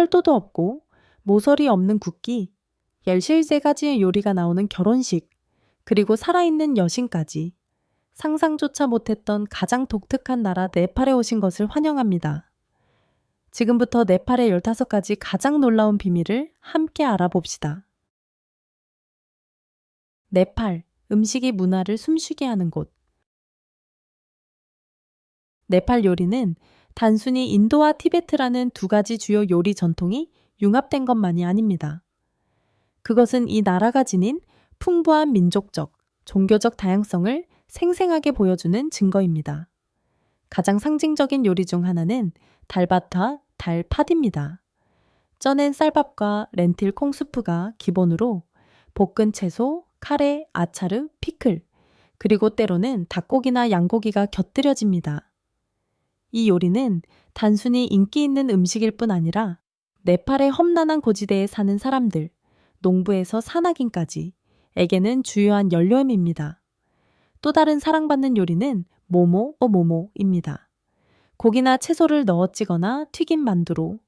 철도도 없고 모서리 없는 국기, 13가지의 요리가 나오는 결혼식, 그리고 살아있는 여신까지 상상조차 못했던 가장 독특한 나라 네팔에 오신 것을 환영합니다. 지금부터 네팔의 15가지 가장 놀라운 비밀을 함께 알아봅시다. 네팔, 음식이 문화를 숨쉬게 하는 곳. 네팔 요리는 단순히 인도와 티베트라는 두 가지 주요 요리 전통이 융합된 것만이 아닙니다. 그것은 이 나라가 지닌 풍부한 민족적, 종교적 다양성을 생생하게 보여주는 증거입니다. 가장 상징적인 요리 중 하나는 달바타, 달팥입니다. 쪄낸 쌀밥과 렌틸 콩수프가 기본으로 볶은 채소, 카레, 아차르, 피클, 그리고 때로는 닭고기나 양고기가 곁들여집니다. 이 요리는 단순히 인기 있는 음식일 뿐 아니라 네팔의 험난한 고지대에 사는 사람들, 농부에서 산악인까지 에게는 주요한 연료임입니다. 또 다른 사랑받는 요리는 모모 오 모모입니다. 고기나 채소를 넣어 찌거나 튀긴 만두로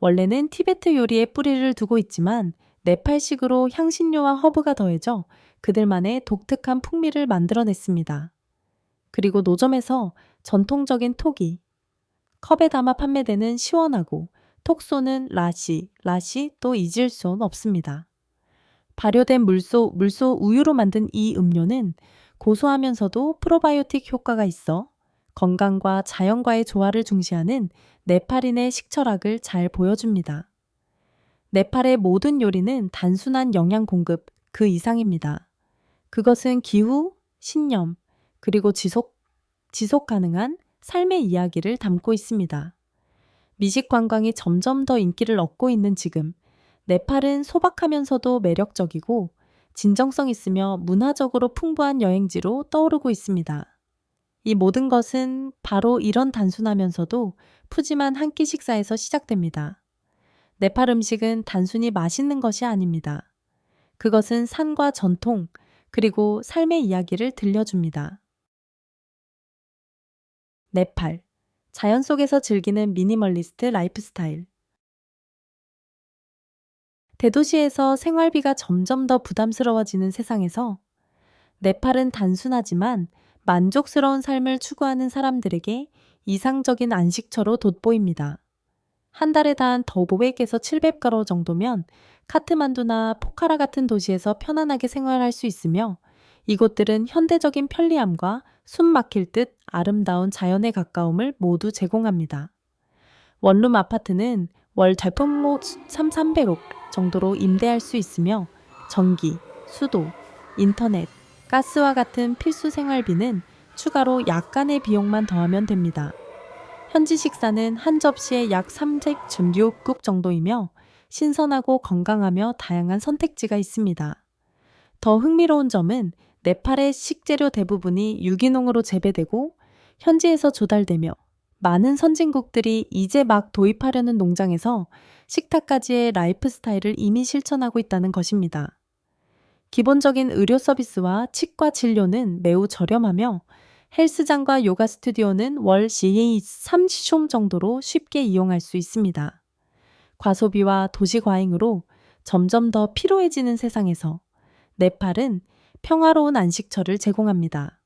원래는 티베트 요리에 뿌리를 두고 있지만 네팔식으로 향신료와 허브가 더해져 그들만의 독특한 풍미를 만들어냈습니다. 그리고 노점에서 전통적인 톡이 컵에 담아 판매되는 시원하고 톡 쏘는 라시, 라시 또 잊을 수 없습니다. 발효된 물소, 물소 우유로 만든 이 음료는 고소하면서도 프로바이오틱 효과가 있어 건강과 자연과의 조화를 중시하는 네팔인의 식철학을 잘 보여줍니다. 네팔의 모든 요리는 단순한 영양 공급 그 이상입니다. 그것은 기후, 신념, 그리고 지속, 지속 가능한 삶의 이야기를 담고 있습니다. 미식 관광이 점점 더 인기를 얻고 있는 지금, 네팔은 소박하면서도 매력적이고 진정성 있으며 문화적으로 풍부한 여행지로 떠오르고 있습니다. 이 모든 것은 바로 이런 단순하면서도 푸짐한 한 끼 식사에서 시작됩니다. 네팔 음식은 단순히 맛있는 것이 아닙니다. 그것은 산과 전통, 그리고 삶의 이야기를 들려줍니다. 네팔. 자연 속에서 즐기는 미니멀리스트 라이프 스타일. 대도시에서 생활비가 점점 더 부담스러워지는 세상에서 네팔은 단순하지만 만족스러운 삶을 추구하는 사람들에게 이상적인 안식처로 돋보입니다. 한 달에 단 더 500에서 700가로 정도면 카트만두나 포카라 같은 도시에서 편안하게 생활할 수 있으며 이곳들은 현대적인 편리함과 숨 막힐 듯 아름다운 자연에 가까움을 모두 제공합니다. 원룸 아파트는 월 대품목 3,300억 정도로 임대할 수 있으며 전기, 수도, 인터넷, 가스와 같은 필수 생활비는 추가로 약간의 비용만 더하면 됩니다. 현지 식사는 한 접시에 약 300준비국 정도이며 신선하고 건강하며 다양한 선택지가 있습니다. 더 흥미로운 점은 네팔의 식재료 대부분이 유기농으로 재배되고 현지에서 조달되며 많은 선진국들이 이제 막 도입하려는 농장에서 식탁까지의 라이프 스타일을 이미 실천하고 있다는 것입니다. 기본적인 의료 서비스와 치과 진료는 매우 저렴하며 헬스장과 요가 스튜디오는 월 CA 30숑 정도로 쉽게 이용할 수 있습니다. 과소비와 도시 과잉으로 점점 더 피로해지는 세상에서 네팔은 평화로운 안식처를 제공합니다.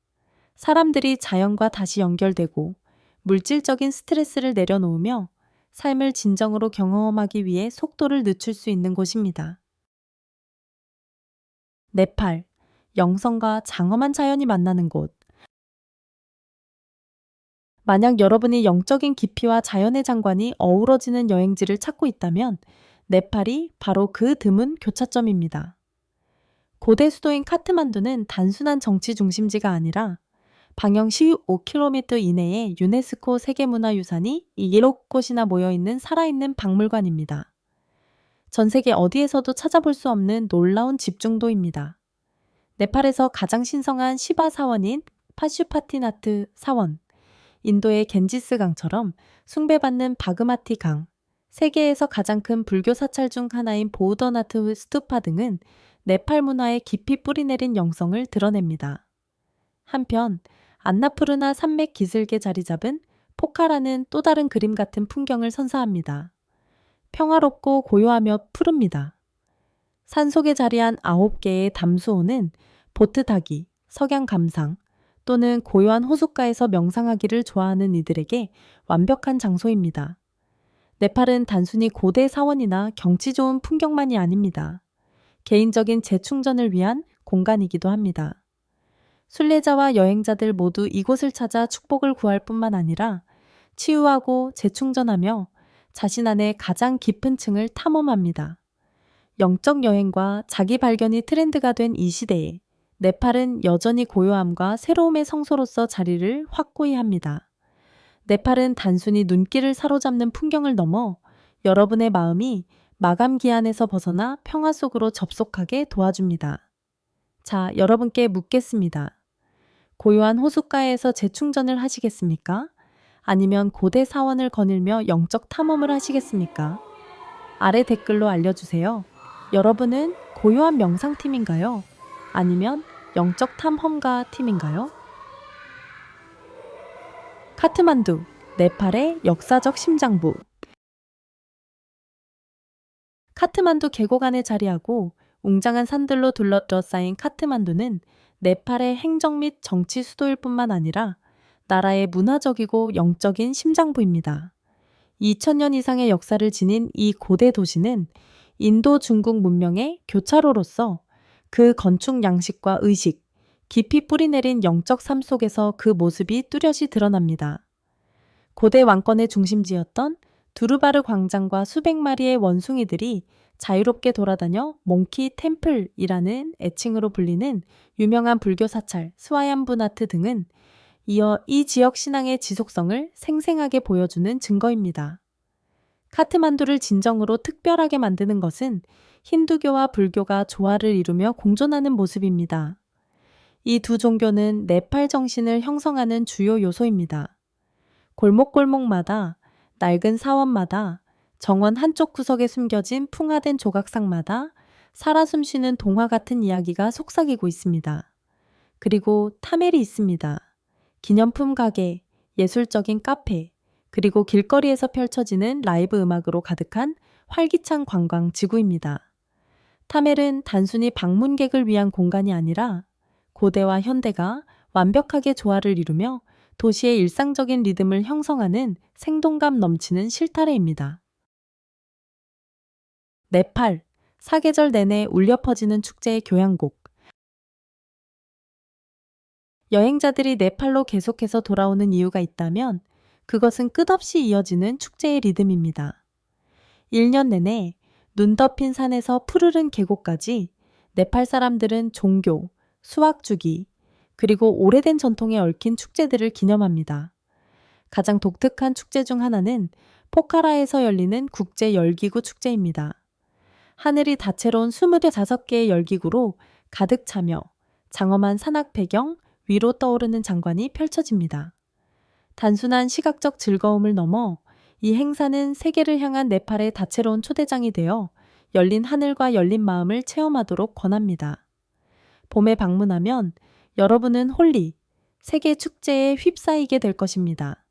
사람들이 자연과 다시 연결되고 물질적인 스트레스를 내려놓으며 삶을 진정으로 경험하기 위해 속도를 늦출 수 있는 곳입니다. 네팔, 영성과 장엄한 자연이 만나는 곳. 만약 여러분이 영적인 깊이와 자연의 장관이 어우러지는 여행지를 찾고 있다면 네팔이 바로 그 드문 교차점입니다. 고대 수도인 카트만두는 단순한 정치 중심지가 아니라 방영 15km 이내에 유네스코 세계문화유산이 1억 곳이나 모여있는 살아있는 박물관입니다. 전 세계 어디에서도 찾아볼 수 없는 놀라운 집중도입니다. 네팔에서 가장 신성한 시바 사원인 파슈파티나트 사원, 인도의 겐지스 강처럼 숭배받는 바그마티 강, 세계에서 가장 큰 불교 사찰 중 하나인 보우더나트 스투파 등은 네팔 문화에 깊이 뿌리내린 영성을 드러냅니다. 한편 안나푸르나 산맥 기슭에 자리 잡은 포카라는 또 다른 그림 같은 풍경을 선사합니다. 평화롭고 고요하며 푸릅니다. 산 속에 자리한 9개의 담수호는 보트 타기, 석양 감상 또는 고요한 호숫가에서 명상하기를 좋아하는 이들에게 완벽한 장소입니다. 네팔은 단순히 고대 사원이나 경치 좋은 풍경만이 아닙니다. 개인적인 재충전을 위한 공간이기도 합니다. 순례자와 여행자들 모두 이곳을 찾아 축복을 구할 뿐만 아니라 치유하고 재충전하며 자신 안에 가장 깊은 층을 탐험합니다. 영적 여행과 자기 발견이 트렌드가 된 이 시대에 네팔은 여전히 고요함과 새로움의 성소로서 자리를 확고히 합니다. 네팔은 단순히 눈길을 사로잡는 풍경을 넘어 여러분의 마음이 마감 기한에서 벗어나 평화 속으로 접속하게 도와줍니다. 자, 여러분께 묻겠습니다. 고요한 호숫가에서 재충전을 하시겠습니까? 아니면 고대 사원을 거닐며 영적 탐험을 하시겠습니까? 아래 댓글로 알려주세요. 여러분은 고요한 명상팀인가요? 아니면 영적 탐험가 팀인가요? 카트만두, 네팔의 역사적 심장부. 카트만두 계곡 안에 자리하고 웅장한 산들로 둘러싸인 카트만두는 네팔의 행정 및 정치 수도일 뿐만 아니라 나라의 문화적이고 영적인 심장부입니다. 2000년 이상의 역사를 지닌 이 고대 도시는 인도 중국 문명의 교차로로서 그 건축 양식과 의식, 깊이 뿌리내린 영적 삶 속에서 그 모습이 뚜렷이 드러납니다. 고대 왕권의 중심지였던 두르바르 광장과 수백 마리의 원숭이들이 자유롭게 돌아다녀 몽키 템플이라는 애칭으로 불리는 유명한 불교 사찰 스와얀부나트 등은 이어 이 지역 신앙의 지속성을 생생하게 보여주는 증거입니다. 카트만두를 진정으로 특별하게 만드는 것은 힌두교와 불교가 조화를 이루며 공존하는 모습입니다. 이 두 종교는 네팔 정신을 형성하는 주요 요소입니다. 골목골목마다 낡은 사원마다 정원 한쪽 구석에 숨겨진 풍화된 조각상마다 살아 숨쉬는 동화 같은 이야기가 속삭이고 있습니다. 그리고 타멜이 있습니다. 기념품 가게, 예술적인 카페, 그리고 길거리에서 펼쳐지는 라이브 음악으로 가득한 활기찬 관광 지구입니다. 타멜은 단순히 방문객을 위한 공간이 아니라 고대와 현대가 완벽하게 조화를 이루며 도시의 일상적인 리듬을 형성하는 생동감 넘치는 실타래입니다. 네팔, 사계절 내내 울려 퍼지는 축제의 교향곡. 여행자들이 네팔로 계속해서 돌아오는 이유가 있다면 그것은 끝없이 이어지는 축제의 리듬입니다. 1년 내내 눈 덮인 산에서 푸르른 계곡까지 네팔 사람들은 종교, 수학주기, 그리고 오래된 전통에 얽힌 축제들을 기념합니다. 가장 독특한 축제 중 하나는 포카라에서 열리는 국제 열기구 축제입니다. 하늘이 다채로운 25개의 열기구로 가득 차며 장엄한 산악 배경 위로 떠오르는 장관이 펼쳐집니다. 단순한 시각적 즐거움을 넘어 이 행사는 세계를 향한 네팔의 다채로운 초대장이 되어 열린 하늘과 열린 마음을 체험하도록 권합니다. 봄에 방문하면 여러분은 홀리, 세계 축제에 휩싸이게 될 것입니다.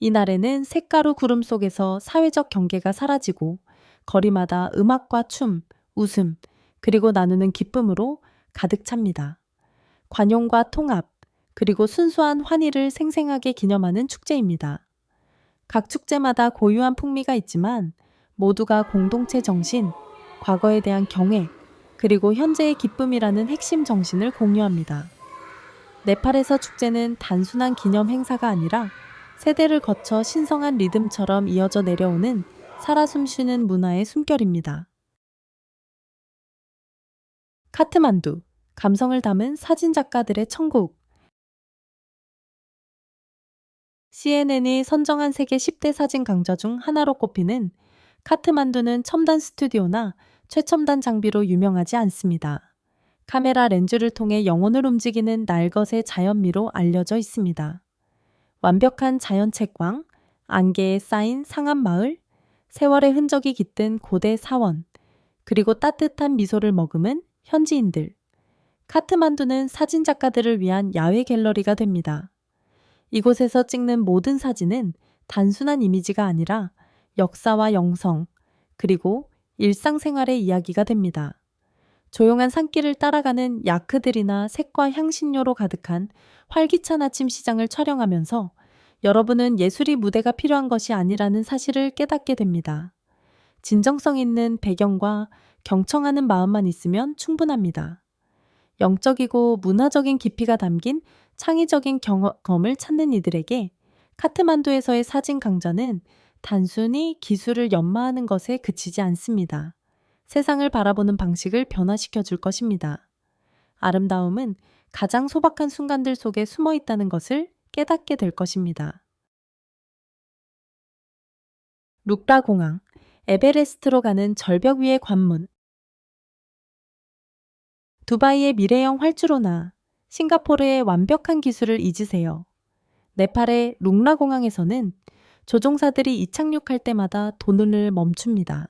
이날에는 색가루 구름 속에서 사회적 경계가 사라지고 거리마다 음악과 춤, 웃음, 그리고 나누는 기쁨으로 가득 찹니다. 관용과 통합, 그리고 순수한 환희를 생생하게 기념하는 축제입니다. 각 축제마다 고유한 풍미가 있지만 모두가 공동체 정신, 과거에 대한 경외, 그리고 현재의 기쁨이라는 핵심 정신을 공유합니다. 네팔에서 축제는 단순한 기념 행사가 아니라 세대를 거쳐 신성한 리듬처럼 이어져 내려오는 살아 숨쉬는 문화의 숨결입니다. 카트만두, 감성을 담은 사진 작가들의 천국. CNN이 선정한 세계 10대 사진 강좌 중 하나로 꼽히는 카트만두는 첨단 스튜디오나 최첨단 장비로 유명하지 않습니다. 카메라 렌즈를 통해 영혼을 움직이는 날것의 자연미로 알려져 있습니다. 완벽한 자연 채광, 안개에 쌓인 상한 마을, 세월의 흔적이 깃든 고대 사원, 그리고 따뜻한 미소를 머금은 현지인들. 카트만두는 사진 작가들을 위한 야외 갤러리가 됩니다. 이곳에서 찍는 모든 사진은 단순한 이미지가 아니라 역사와 영성, 그리고 일상생활의 이야기가 됩니다. 조용한 산길을 따라가는 야크들이나 색과 향신료로 가득한 활기찬 아침 시장을 촬영하면서 여러분은 예술이 무대가 필요한 것이 아니라는 사실을 깨닫게 됩니다. 진정성 있는 배경과 경청하는 마음만 있으면 충분합니다. 영적이고 문화적인 깊이가 담긴 창의적인 경험을 찾는 이들에게 카트만두에서의 사진 강좌는 단순히 기술을 연마하는 것에 그치지 않습니다. 세상을 바라보는 방식을 변화시켜 줄 것입니다. 아름다움은 가장 소박한 순간들 속에 숨어 있다는 것을 깨닫게 될 것입니다. 룩라 공항, 에베레스트로 가는 절벽 위의 관문. 두바이의 미래형 활주로나 싱가포르의 완벽한 기술을 잊으세요. 네팔의 룩라 공항에서는 조종사들이 이착륙할 때마다 도는을 멈춥니다.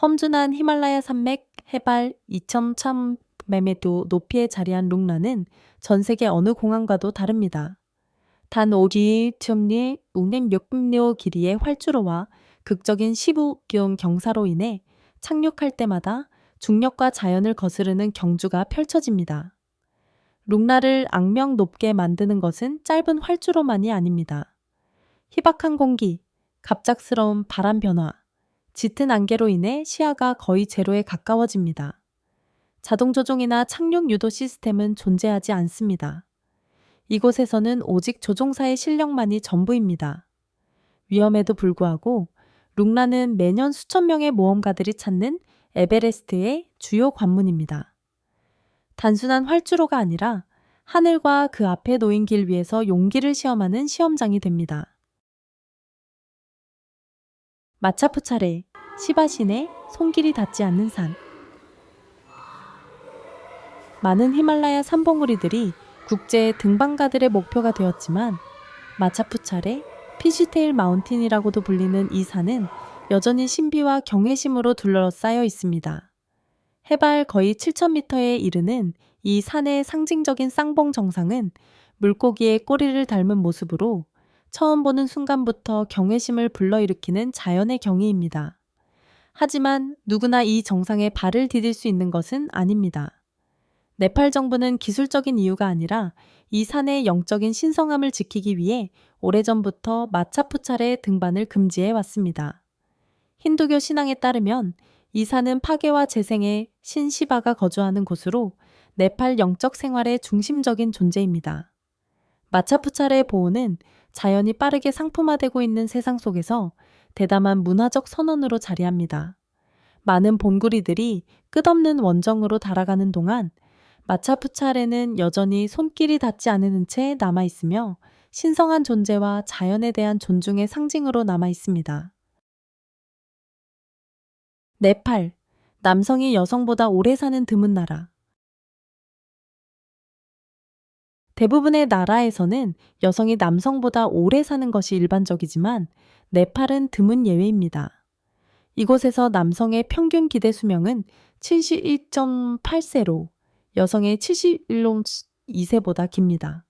험준한 히말라야 산맥 해발 2,000매매도 높이에 자리한 룩라는 전 세계 어느 공항과도 다릅니다. 단 오리 툼리 웅냉 몇백료 길이의 활주로와 극적인 시부경 경사로 인해 착륙할 때마다 중력과 자연을 거스르는 경주가 펼쳐집니다. 룩라를 악명 높게 만드는 것은 짧은 활주로만이 아닙니다. 희박한 공기, 갑작스러운 바람 변화, 짙은 안개로 인해 시야가 거의 제로에 가까워집니다. 자동 조종이나 착륙 유도 시스템은 존재하지 않습니다. 이곳에서는 오직 조종사의 실력만이 전부입니다. 위험에도 불구하고 룩라는 매년 수천 명의 모험가들이 찾는 에베레스트의 주요 관문입니다. 단순한 활주로가 아니라 하늘과 그 앞에 놓인 길 위에서 용기를 시험하는 시험장이 됩니다. 마차푸 차례, 시바신의 손길이 닿지 않는 산. 많은 히말라야 산봉우리들이 국제 등반가들의 목표가 되었지만 마차푸 차례, 피시테일 마운틴이라고도 불리는 이 산은 여전히 신비와 경외심으로 둘러싸여 있습니다. 해발 거의 7,000m에 이르는 이 산의 상징적인 쌍봉 정상은 물고기의 꼬리를 닮은 모습으로 처음 보는 순간부터 경외심을 불러일으키는 자연의 경이입니다. 하지만 누구나 이 정상에 발을 디딜 수 있는 것은 아닙니다. 네팔 정부는 기술적인 이유가 아니라 이 산의 영적인 신성함을 지키기 위해 오래전부터 마차푸차의 등반을 금지해 왔습니다. 힌두교 신앙에 따르면 이 산은 파괴와 재생의 신시바가 거주하는 곳으로 네팔 영적 생활의 중심적인 존재입니다. 마차푸차의 보호는 자연이 빠르게 상품화되고 있는 세상 속에서 대담한 문화적 선언으로 자리합니다. 많은 본구리들이 끝없는 원정으로 달아가는 동안 마차푸차레는 여전히 손길이 닿지 않은 채 남아 있으며 신성한 존재와 자연에 대한 존중의 상징으로 남아 있습니다. 네팔, 남성이 여성보다 오래 사는 드문 나라. 대부분의 나라에서는 여성이 남성보다 오래 사는 것이 일반적이지만 네팔은 드문 예외입니다. 이곳에서 남성의 평균 기대 수명은 71.8세로 여성의 71.2세보다 깁니다.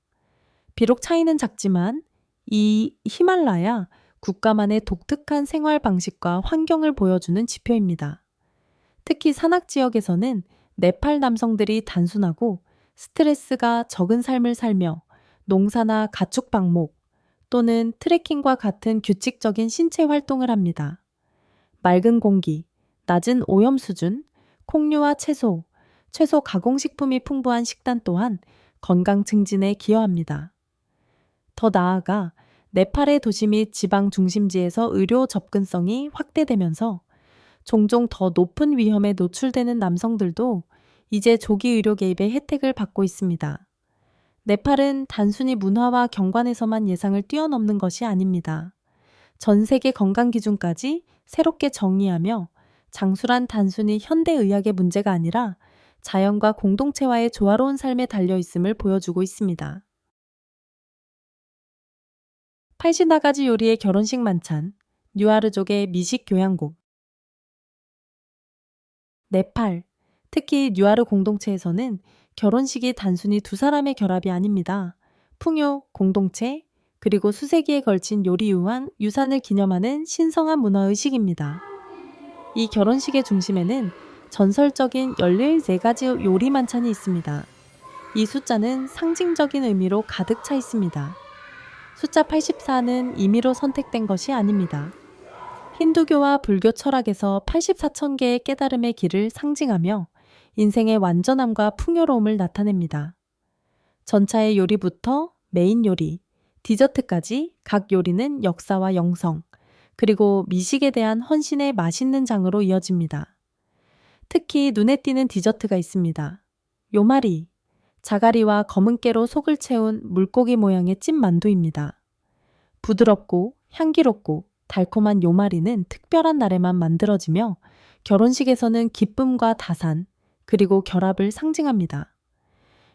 비록 차이는 작지만 이 히말라야 국가만의 독특한 생활 방식과 환경을 보여주는 지표입니다. 특히 산악 지역에서는 네팔 남성들이 단순하고 스트레스가 적은 삶을 살며 농사나 가축 방목 또는 트레킹과 같은 규칙적인 신체 활동을 합니다. 맑은 공기, 낮은 오염 수준, 콩류와 채소, 채소 가공식품이 풍부한 식단 또한 건강 증진에 기여합니다. 더 나아가 네팔의 도시 및 지방 중심지에서 의료 접근성이 확대되면서 종종 더 높은 위험에 노출되는 남성들도 이제 조기 의료 개입의 혜택을 받고 있습니다. 네팔은 단순히 문화와 경관에서만 예상을 뛰어넘는 것이 아닙니다. 전 세계 건강 기준까지 새롭게 정의하며 장수란 단순히 현대 의학의 문제가 아니라 자연과 공동체와의 조화로운 삶에 달려 있음을 보여주고 있습니다. 80나가지 요리의 결혼식 만찬, 뉴아르족의 미식 교향곡. 네팔, 특히 뉴아르 공동체에서는 결혼식이 단순히 두 사람의 결합이 아닙니다. 풍요, 공동체, 그리고 수세기에 걸친 요리 유한 유산을 기념하는 신성한 문화의식입니다. 이 결혼식의 중심에는 전설적인 14가지 요리 만찬이 있습니다. 이 숫자는 상징적인 의미로 가득 차 있습니다. 숫자 84는 임의로 선택된 것이 아닙니다. 힌두교와 불교 철학에서 84천 개의 깨달음의 길을 상징하며 인생의 완전함과 풍요로움을 나타냅니다. 전차의 요리부터 메인 요리, 디저트까지 각 요리는 역사와 영성, 그리고 미식에 대한 헌신의 맛있는 장으로 이어집니다. 특히 눈에 띄는 디저트가 있습니다. 요마리, 자가리와 검은깨로 속을 채운 물고기 모양의 찐 만두입니다. 부드럽고 향기롭고 달콤한 요마리는 특별한 날에만 만들어지며 결혼식에서는 기쁨과 다산, 그리고 결합을 상징합니다.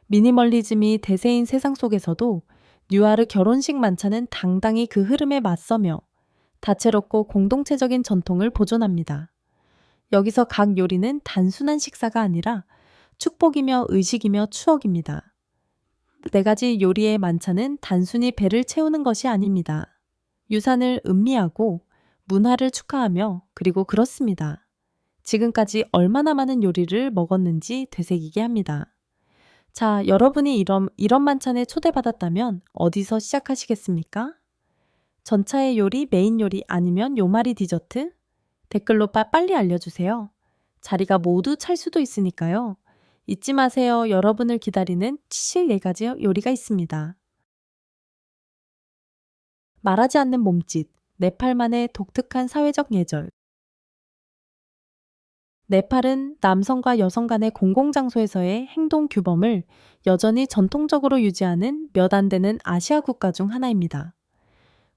미니멀리즘이 대세인 세상 속에서도 뉴아르 결혼식 만찬은 당당히 그 흐름에 맞서며 다채롭고 공동체적인 전통을 보존합니다. 여기서 각 요리는 단순한 식사가 아니라 축복이며 의식이며 추억입니다. 네 가지 요리의 만찬은 단순히 배를 채우는 것이 아닙니다. 유산을 음미하고 문화를 축하하며 그리고 그렇습니다. 지금까지 얼마나 많은 요리를 먹었는지 되새기게 합니다. 자, 여러분이 이런, 이런 만찬에 초대받았다면 어디서 시작하시겠습니까? 전차의 요리, 메인 요리 아니면 요마리 디저트? 댓글로 빠, 빨리 알려주세요. 자리가 모두 찰 수도 있으니까요. 잊지 마세요. 여러분을 기다리는 74가지 요리가 있습니다. 말하지 않는 몸짓, 네팔만의 독특한 사회적 예절. 네팔은 남성과 여성 간의 공공장소에서의 행동 규범을 여전히 전통적으로 유지하는 몇 안 되는 아시아 국가 중 하나입니다.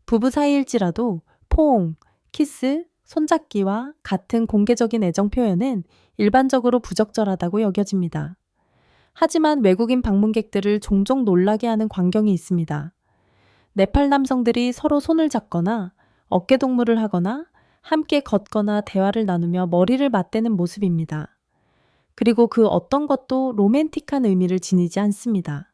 부부 사이일지라도 포옹, 키스, 손잡기와 같은 공개적인 애정 표현은 일반적으로 부적절하다고 여겨집니다. 하지만 외국인 방문객들을 종종 놀라게 하는 광경이 있습니다. 네팔 남성들이 서로 손을 잡거나 어깨 동무를 하거나 함께 걷거나 대화를 나누며 머리를 맞대는 모습입니다. 그리고 그 어떤 것도 로맨틱한 의미를 지니지 않습니다.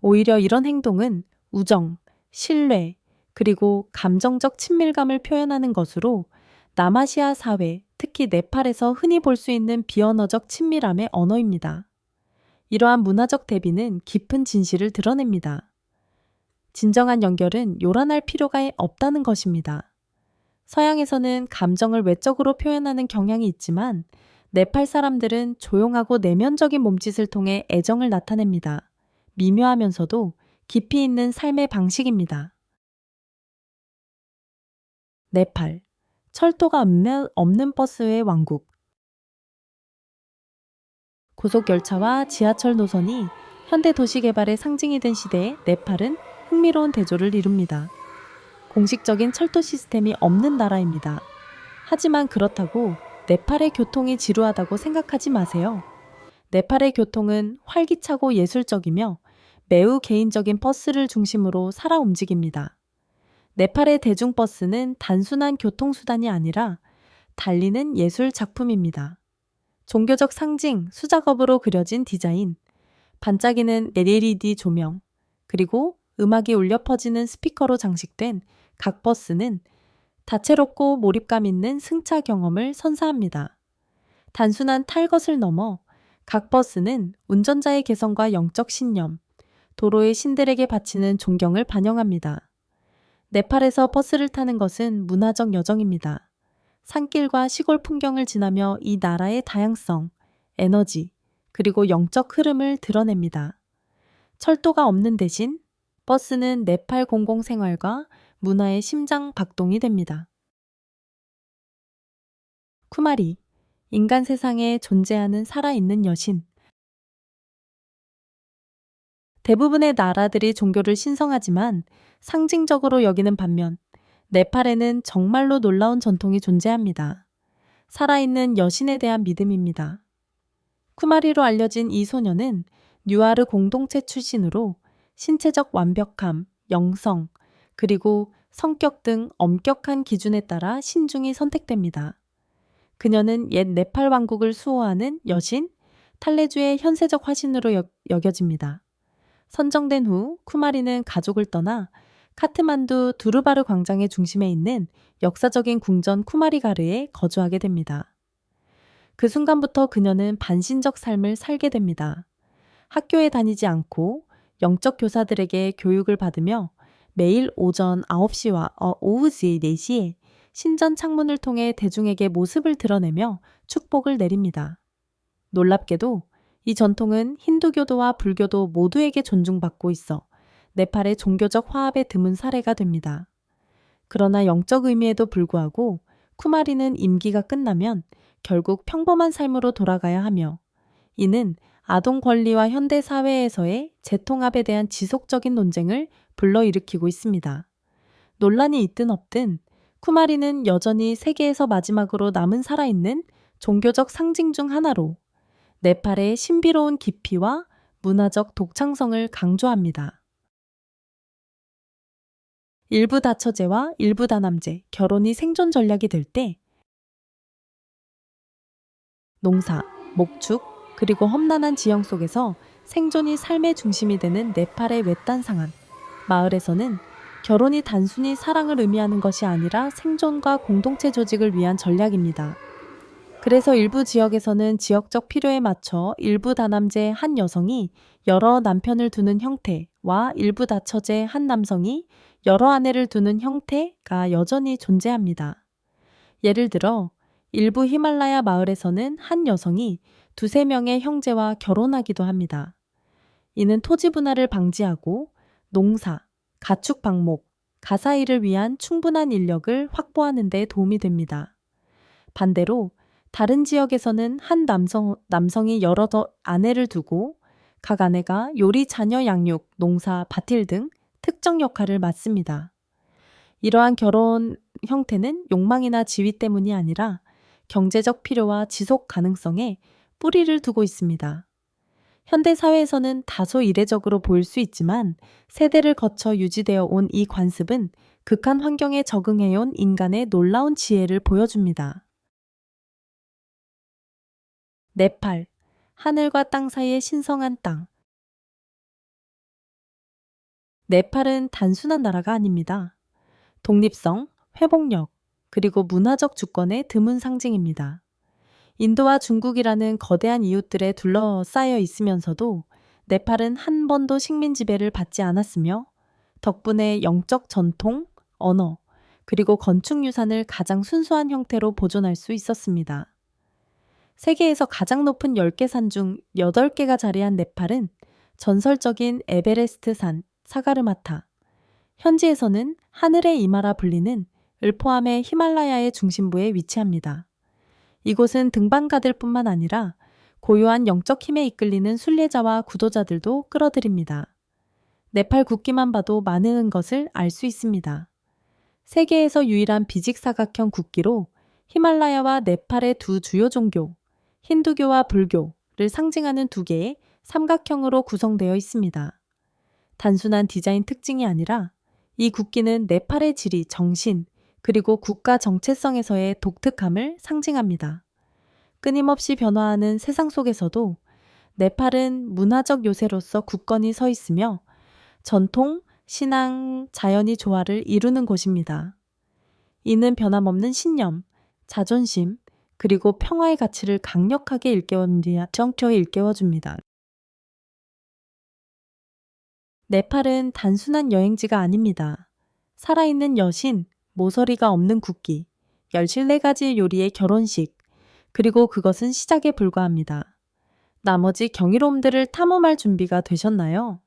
오히려 이런 행동은 우정, 신뢰, 그리고 감정적 친밀감을 표현하는 것으로 남아시아 사회, 특히 네팔에서 흔히 볼 수 있는 비언어적 친밀함의 언어입니다. 이러한 문화적 대비는 깊은 진실을 드러냅니다. 진정한 연결은 요란할 필요가 없다는 것입니다. 서양에서는 감정을 외적으로 표현하는 경향이 있지만 네팔 사람들은 조용하고 내면적인 몸짓을 통해 애정을 나타냅니다. 미묘하면서도 깊이 있는 삶의 방식입니다. 네팔. 철도가 없는 버스의 왕국. 고속열차와 지하철 노선이 현대 도시 개발의 상징이 된 시대에 네팔은 흥미로운 대조를 이룹니다. 공식적인 철도 시스템이 없는 나라입니다. 하지만 그렇다고 네팔의 교통이 지루하다고 생각하지 마세요. 네팔의 교통은 활기차고 예술적이며 매우 개인적인 버스를 중심으로 살아 움직입니다. 네팔의 대중버스는 단순한 교통수단이 아니라 달리는 예술 작품입니다. 종교적 상징, 수작업으로 그려진 디자인, 반짝이는 LED 조명, 그리고 음악이 울려 퍼지는 스피커로 장식된 각 버스는 다채롭고 몰입감 있는 승차 경험을 선사합니다. 단순한 탈 것을 넘어 각 버스는 운전자의 개성과 영적 신념, 도로의 신들에게 바치는 존경을 반영합니다. 네팔에서 버스를 타는 것은 문화적 여정입니다. 산길과 시골 풍경을 지나며 이 나라의 다양성, 에너지, 그리고 영적 흐름을 드러냅니다. 철도가 없는 대신 버스는 네팔 공공 생활과 문화의 심장 박동이 됩니다. 쿠마리, 인간 세상에 존재하는 살아있는 여신. 대부분의 나라들이 종교를 신성하지만 상징적으로 여기는 반면 네팔에는 정말로 놀라운 전통이 존재합니다. 살아있는 여신에 대한 믿음입니다. 쿠마리로 알려진 이 소녀는 뉴아르 공동체 출신으로 신체적 완벽함, 영성, 그리고 성격 등 엄격한 기준에 따라 신중히 선택됩니다. 그녀는 옛 네팔 왕국을 수호하는 여신 탈레주의 현세적 화신으로 여, 여겨집니다. 선정된 후 쿠마리는 가족을 떠나 카트만두 두르바르 광장의 중심에 있는 역사적인 궁전 쿠마리가르에 거주하게 됩니다. 그 순간부터 그녀는 반신적 삶을 살게 됩니다. 학교에 다니지 않고 영적 교사들에게 교육을 받으며 매일 오전 9시와 어, 오후 4시에 신전 창문을 통해 대중에게 모습을 드러내며 축복을 내립니다. 놀랍게도 이 전통은 힌두교도와 불교도 모두에게 존중받고 있어 네팔의 종교적 화합에 드문 사례가 됩니다. 그러나 영적 의미에도 불구하고 쿠마리는 임기가 끝나면 결국 평범한 삶으로 돌아가야 하며 이는 아동 권리와 현대 사회에서의 재통합에 대한 지속적인 논쟁을 불러일으키고 있습니다. 논란이 있든 없든 쿠마리는 여전히 세계에서 마지막으로 남은 살아있는 종교적 상징 중 하나로 네팔의 신비로운 깊이와 문화적 독창성을 강조합니다. 일부 다처제와 일부 다남제, 결혼이 생존 전략이 될 때 농사, 목축, 그리고 험난한 지형 속에서 생존이 삶의 중심이 되는 네팔의 외딴 상한 마을에서는 결혼이 단순히 사랑을 의미하는 것이 아니라 생존과 공동체 조직을 위한 전략입니다. 그래서 일부 지역에서는 지역적 필요에 맞춰 일부 다남제 한 여성이 여러 남편을 두는 형태와 일부 다처제 한 남성이 여러 아내를 두는 형태가 여전히 존재합니다. 예를 들어 일부 히말라야 마을에서는 한 여성이 두세 명의 형제와 결혼하기도 합니다. 이는 토지 분할을 방지하고 농사, 가축 방목, 가사일을 위한 충분한 인력을 확보하는 데 도움이 됩니다. 반대로 다른 지역에서는 한 남성, 남성이 여러 아내를 두고 각 아내가 요리, 자녀 양육, 농사, 밭일 등 특정 역할을 맡습니다. 이러한 결혼 형태는 욕망이나 지위 때문이 아니라 경제적 필요와 지속 가능성에 뿌리를 두고 있습니다. 현대 사회에서는 다소 이례적으로 보일 수 있지만 세대를 거쳐 유지되어 온 이 관습은 극한 환경에 적응해온 인간의 놀라운 지혜를 보여줍니다. 네팔, 하늘과 땅 사이의 신성한 땅. 네팔은 단순한 나라가 아닙니다. 독립성, 회복력, 그리고 문화적 주권의 드문 상징입니다. 인도와 중국이라는 거대한 이웃들에 둘러싸여 있으면서도 네팔은 한 번도 식민 지배를 받지 않았으며 덕분에 영적 전통, 언어, 그리고 건축 유산을 가장 순수한 형태로 보존할 수 있었습니다. 세계에서 가장 높은 10개 산 중 8개가 자리한 네팔은 전설적인 에베레스트 산, 사가르마타. 현지에서는 하늘의 이마라 불리는 을 포함의 히말라야의 중심부에 위치합니다. 이곳은 등반가들 뿐만 아니라 고요한 영적 힘에 이끌리는 순례자와 구도자들도 끌어들입니다. 네팔 국기만 봐도 많은 것을 알 수 있습니다. 세계에서 유일한 비직사각형 국기로 히말라야와 네팔의 두 주요 종교, 힌두교와 불교를 상징하는 두 개의 삼각형으로 구성되어 있습니다. 단순한 디자인 특징이 아니라 이 국기는 네팔의 지리, 정신, 그리고 국가 정체성에서의 독특함을 상징합니다. 끊임없이 변화하는 세상 속에서도 네팔은 문화적 요새로서 굳건히 서 있으며 전통, 신앙, 자연이 조화를 이루는 곳입니다. 이는 변함없는 신념, 자존심, 그리고 평화의 가치를 강력하게 일깨웁니다. 정초에 일깨워줍니다. 네팔은 단순한 여행지가 아닙니다. 살아있는 여신, 모서리가 없는 국기, 14가지 요리의 결혼식, 그리고 그것은 시작에 불과합니다. 나머지 경이로움들을 탐험할 준비가 되셨나요?